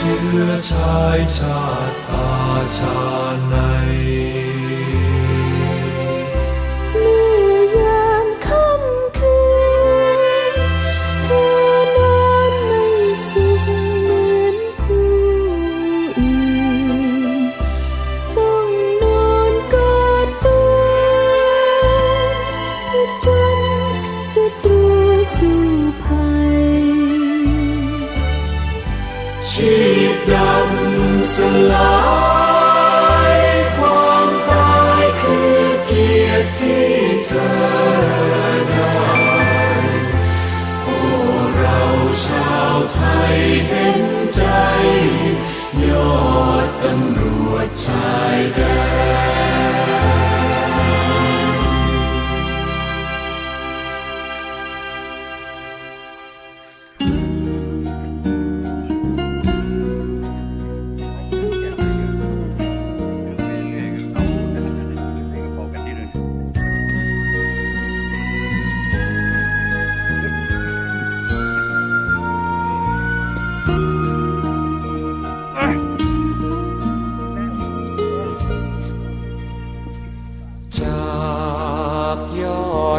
เชื้อชายชาติอาชาใน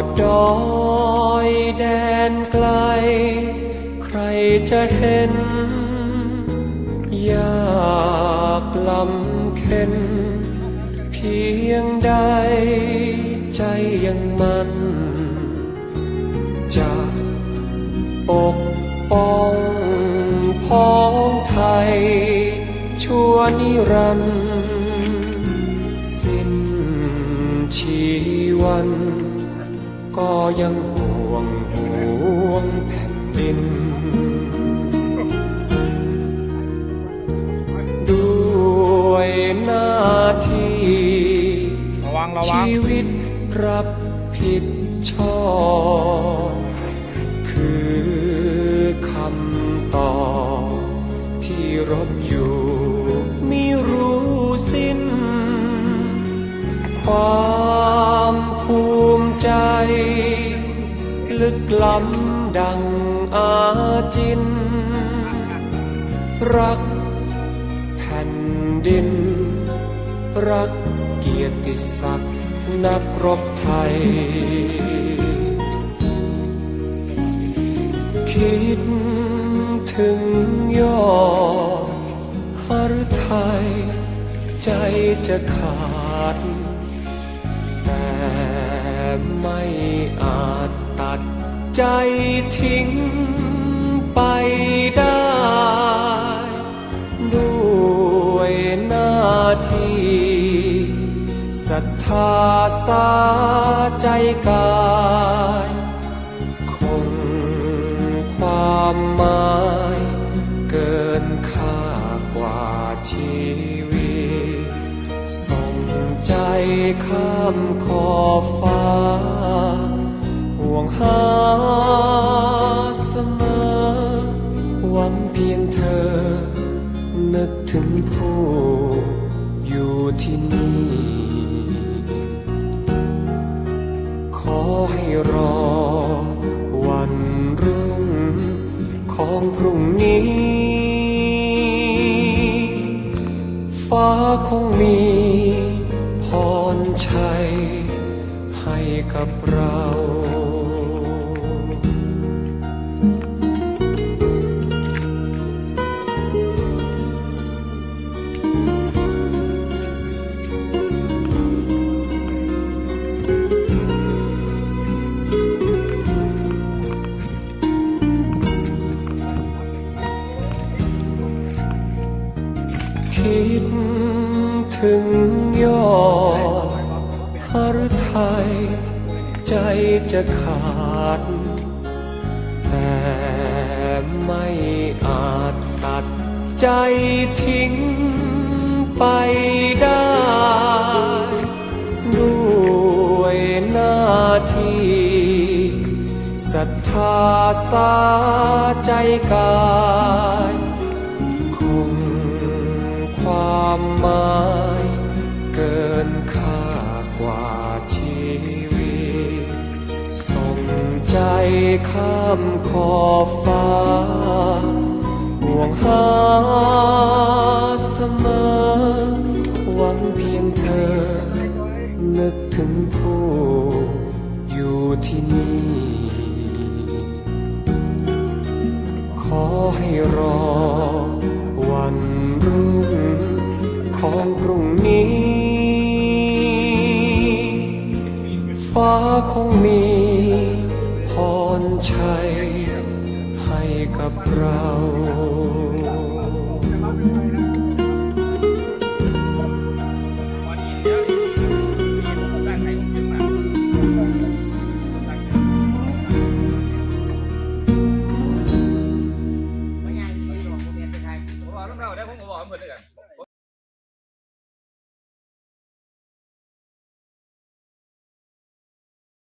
ดดอยแดนไกล ใครจะเห็น ยากลำเค็น เพียงใดใจยังมันจะปกป้องพ้องไทย ชั่วนิรันดร์สิ้นชีวัน ก็ยังห่วงห่วงแผ่นดิน ด้วยหน้าที่ชีวิตรับผิดชอบคือคำตอบที่รบอยู่ไม่รู้สิ้นความ ลึกล้ำดังอาจิน รักแผ่นดิน รักเกียรติศักดิ์นักรบไทย คิดถึงยอดหฤทัยใจจะขาด แต่ไม่อาจ ใจทิ้งไปได้ ด้วยหน้าที่ศรัทธาสาใจกายคงความหมายเกินค่ากว่าชีวิตส่งใจข้ามขอบฟ้าาเสมอ หวังเพียงเธอ นึกถึงผู้อยู่ที่นี่ ขอให้รอวันรุ่งของพรุ่งนี้ ฟ้าคงมีพรชัยให้กับเรา ดถึงยอดหฤทัยใจจะขาด แต่ไม่อาจตัดใจทิ้งไปได้ด้วยหน้าที่ศรัทธาสาใจกาย ความหมายเกินค่ากว่าชีวิต ส่งใจข้ามขอบฟ้า ห่วงหาเสมอ หวังเพียงเธอ นึกถึงผู้อยู่ที่นี่ ขอให้รอ ฟ้าคงมีพรชัยให้กับเรา